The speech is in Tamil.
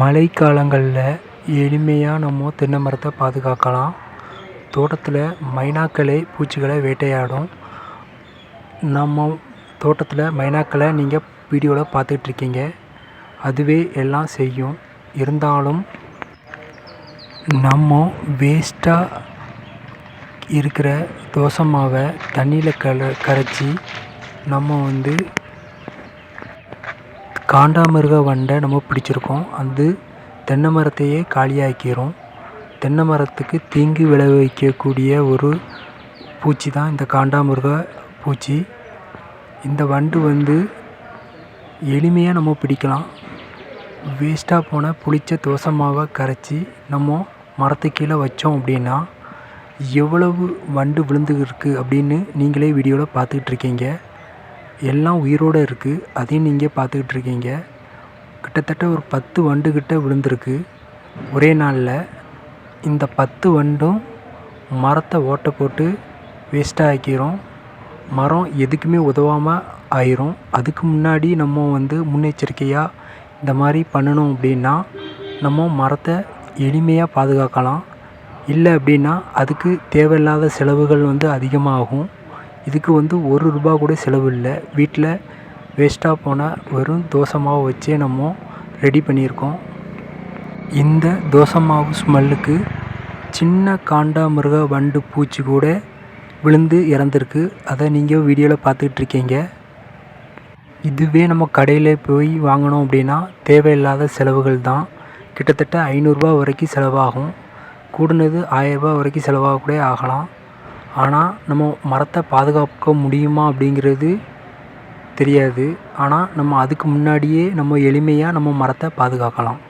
மழைக்காலங்களில் எளிமையாக நம்ம தென்னை மரத்தை பாதுகாக்கலாம். தோட்டத்தில் மைனாக்களே பூச்சிகளை வேட்டையாடும். நம்ம தோட்டத்தில் மைனாக்களை நீங்கள் வீடியோவில் பார்த்துட்ருக்கீங்க அதுவே எல்லாம் செய்யும். இருந்தாலும் நம்ம வேஸ்ட்டாக இருக்கிற தோசை மாவை தண்ணியில் கல கரைச்சி நம்ம வந்து காண்டாமிருக வண்டை நம்ம பிடிச்சிருக்கோம். அது தென்னை மரத்தையே காலியாக்கிரும். தென்னை மரத்துக்கு தீங்கு விளைவிக்கக்கூடிய ஒரு பூச்சி தான் இந்த காண்டாமிருக பூச்சி. இந்த வண்டு வந்து எளிமையாக நம்ம பிடிக்கலாம். வேஸ்ட்டாக போன புளித்த தோசை மாவை கரைச்சி நம்ம மரத்து கீழே வச்சோம் அப்படின்னா எவ்வளவு வண்டு விழுந்துருக்கு அப்படின்னு நீங்களே வீடியோவில் பார்த்துக்கிட்ருக்கீங்க எல்லாம் உயிரோடு இருக்குது அதையும் நீங்கள் பார்த்துக்கிட்டு இருக்கீங்க. கிட்டத்தட்ட ஒரு பத்து வண்டு கிட்ட விழுந்திருக்கு. ஒரே நாளில் இந்த பத்து வண்டும் மரத்தை ஓட்டை போட்டு வேஸ்ட்டாக ஆக்கிரும். மரம் எதுக்குமே உதவாமல் ஆயிரும். அதுக்கு முன்னாடி நம்ம வந்து முன்னெச்சரிக்கையாக இந்த மாதிரி பண்ணணும் அப்படின்னா நம்ம மரத்தை எளிமையாக பாதுகாக்கலாம். இல்லை அப்படின்னா அதுக்கு தேவையில்லாத செலவுகள் வந்து அதிகமாகும். இதுக்கு வந்து ஒரு ரூபா கூட செலவு இல்லை. வீட்டில் வேஸ்ட்டாக போன வெறும் தோசை மாவை வச்சே நம்ம ரெடி பண்ணியிருக்கோம். இந்த தோசை மாவு ஸ்மெல்லுக்கு சின்ன காண்டாமிருக வண்டு பூச்சி கூட விழுந்து இறந்துருக்கு. அதை நீங்கள் வீடியோவில் பார்த்துட்ருக்கீங்க இதுவே நம்ம கடையில் போய் வாங்கினோம் அப்படின்னா தேவையில்லாத செலவுகள் தான். கிட்டத்தட்ட ஐநூறுரூபா வரைக்கும் செலவாகும். கூடுனது ஆயரூபா வரைக்கும் செலவாக கூட ஆகலாம். ஆனால் நம்ம மரத்தை பாதுகாக்க முடியுமா அப்படிங்கிறது தெரியாது. ஆனால் நம்ம அதுக்கு முன்னாடியே நம்ம எளிமையாக நம்ம மரத்தை பாதுகாக்கலாம்.